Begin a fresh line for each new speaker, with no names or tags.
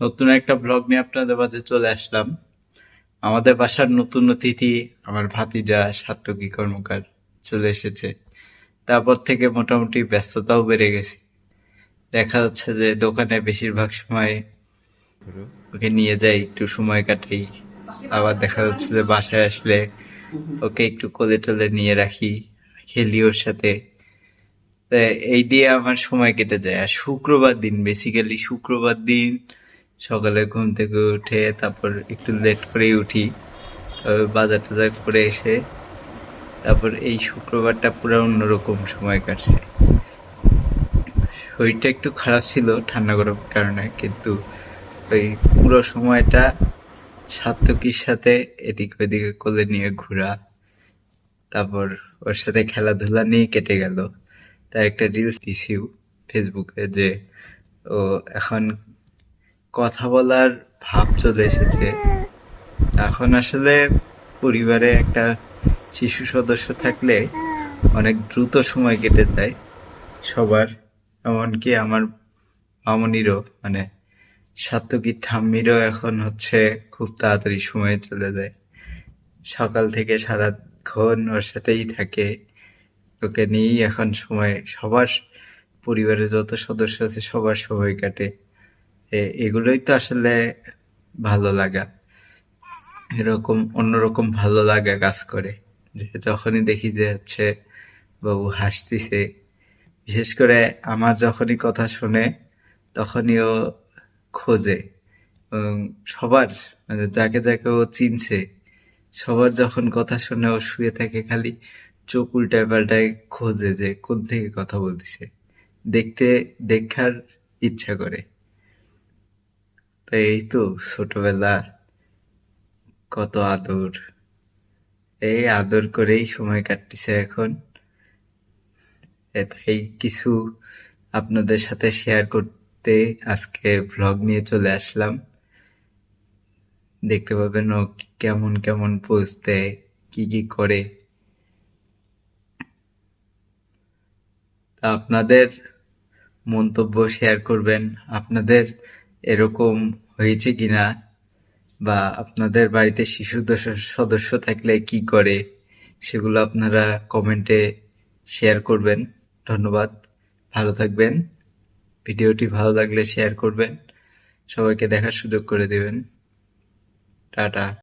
নতুন একটা ব্লগ নিয়ে আপনাদের মাঝে চলে আসলাম। আমাদের বাসার নতুন অতিথি আমার ভাতিজা সাত্তকী কর্মকার চলে এসেছে। তারপর থেকে মোটামুটি ব্যস্ততাও বেড়ে গেছে। দেখা যাচ্ছে যে দোকানে বেশিরভাগ সময় ওকে নিয়ে যাই, একটু সময় কাটাই। আবার দেখা যাচ্ছে যে বাসায় আসলে ওকে একটু কোলে টোলে নিয়ে রাখি, খেলি ওর সাথে। এই দিয়ে আমার সময় কেটে যায়। আর শুক্রবার দিন বেসিক্যালি শুক্রবার দিন সকালে ঘুম থেকে উঠে তারপর একটু লেট করেই উঠি। তবে বাজার টাজার করে এসে তারপর এই শুক্রবারটা পুরো অন্যরকম সময় কাটছে। শরীরটা একটু খারাপ ছিল ঠান্ডা গরমের কারণে, কিন্তু ওই পুরো সময়টা সাত্তকীর সাথে এদিক ওদিকে কোলে নিয়ে ঘোরা, তারপর ওর সাথে খেলাধুলা নিয়ে কেটে গেল। তার একটা রিলস দিছিও ফেসবুকে যে ও এখন কথা বলার ভাব চলে এসেছে। এখন আসলে পরিবারে একটা শিশু সদস্য থাকলে অনেক দ্রুত সময় কেটে যায়। সবার, এমনকি আমার মামনিরও মানে সাত্তকীর ঠাম্মিরও এখন হচ্ছে খুব তাড়াতাড়ি সময় চলে যায়। সকাল থেকে সারাক্ষণ ওর সাথেই থাকে। ওকে নিয়েই এখন সময়, সবার পরিবারের যত সদস্য আছে সবার সময় কাটে। এগুলোই তো আসলে ভালো লাগা। এরকম, অন্যরকম ভালো লাগা কাজ করে। যে যখনই দেখি যে হচ্ছে বাবু হাসতেছে, বিশেষ করে আমার যখনই কথা শুনে, তখনই ও খোঁজে। সবার মানে যাকে যাকে ও চিনছে, সবার যখন কথা শুনে, ও শুয়ে থাকে খালি চোখ উল্টায় পাল্টায় খোঁজে যে কোন থেকে কথা বলতেছে। দেখতে, দেখার ইচ্ছা করে। তো এই তো ছোটবেলার কত আদর। এই আদর করেই সময় কাটতেছে এখন। তাই কিছু আপনাদের সাথে শেয়ার করতে আজকে ভ্লগ নিয়ে চলে আসলাম। দেখতে পাবেন ও কেমন কেমন পোজ দেয়, কি কি করে। তা আপনাদের মন্তব্য শেয়ার করবেন, আপনাদের এরকম হয়েছে কিনা? বা আপনাদের বাড়িতে শিশু সদস্য থাকলে কি করে? সেগুলো আপনারা কমেন্টে শেয়ার করবেন। ধন্যবাদ। ভালো থাকবেন। ভিডিওটি ভালো লাগলে শেয়ার করবেন। সবাইকে দেখার সুযোগ করে দেবেন। টাটা।